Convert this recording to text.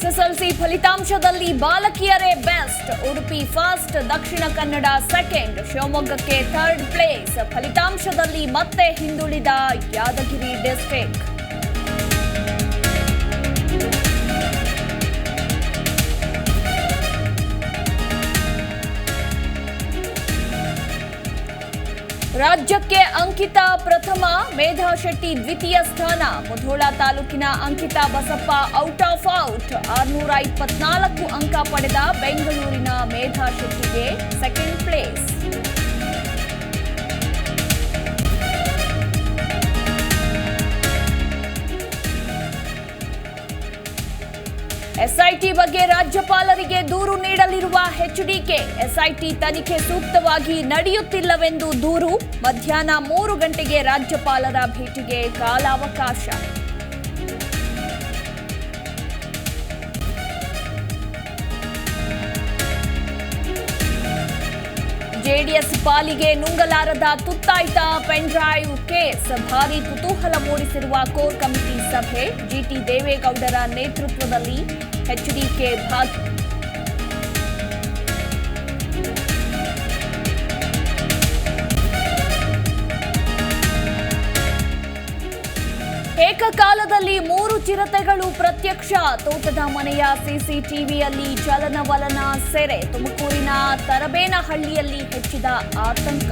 SSLC ಫಲಿತಾಂಶದಲ್ಲಿ ಬಾಲಕಿಯರೇ best. Udupi first, Dakshina Kannada second, ಶಿವಮೊಗ್ಗಕ್ಕೆ third place. ಫಲಿತಾಂಶದಲ್ಲಿ ಮತ್ತೆ ಹಿಂದುಳಿದ ಯಾದಗಿರಿ ಡಿಸ್ಟ್ರಿಕ್ಟ್. ರಾಜ್ಯಕ್ಕೆ ಅಂಕಿತಾ ಪ್ರಥಮ, ಮೇಧಾ ಶೆಟ್ಟಿ ದ್ವಿತೀಯ ಸ್ಥಾನ. ಮುಧೋಳ ತಾಲೂಕಿನ Ankita Basappa out of out ಆರ್ನೂರ ಇಪ್ಪತ್ನಾಲ್ಕು ಅಂಕ ಪಡೆದ ಬೆಂಗಳೂರಿನ ಮೇಧಾ ಶೆಟ್ಟಿಗೆ ಸೆಕೆಂಡ್ ಪ್ಲೇಸ್ ಎಸ್ಐಟಿ ಬಗ್ಗೆ ರಾಜ್ಯಪಾಲರಿಗೆ ದೂರು ನೀಡಲಿರುವ ಎಚ್ಡಿಕೆ ಎಸ್ಐಟಿ ತನಿಖೆ ಸೂಕ್ತವಾಗಿ ನಡೆಯುತ್ತಿಲ್ಲವೆಂದು ದೂರು, ಮಧ್ಯಾಹ್ನ ಮೂರು ಗಂಟೆಗೆ ರಾಜ್ಯಪಾಲರ ಭೇಟಿಗೆ ಕಾಲಾವಕಾಶ. ಜೆಡಿಎಸ್ ಪಾಲಿಗೆ ನುಂಗಲಾರದ ತುತ್ತಾಯ್ತ ಪೆಂಡ್ರೈವ್ ಕೇಸ್. ಭಾರಿ ಕುತೂಹಲ ಮೂಡಿಸಿರುವ ಕೋರ್ ಕಮಿಟಿ ಸಭೆ. ಜಿಟಿ ದೇವೇಗೌಡರ ನೇತೃತ್ವದಲ್ಲಿ ಎಚ್ಡಿಕೆ ಭಾಗಿ ಏಕಕಾಲದಲ್ಲಿ ಮೂರು ಚಿರತೆಗಳು ಪ್ರತ್ಯಕ್ಷ. ತೋಟದ ಮನೆಯ ಸಿಸಿಟಿವಿಯಲ್ಲಿ ಚಲನವಲನ ಸೆರೆ. ತುಮಕೂರಿನ ತರಬೇನಹಳ್ಳಿಯಲ್ಲಿ ಹೆಚ್ಚಿದ ಆತಂಕ.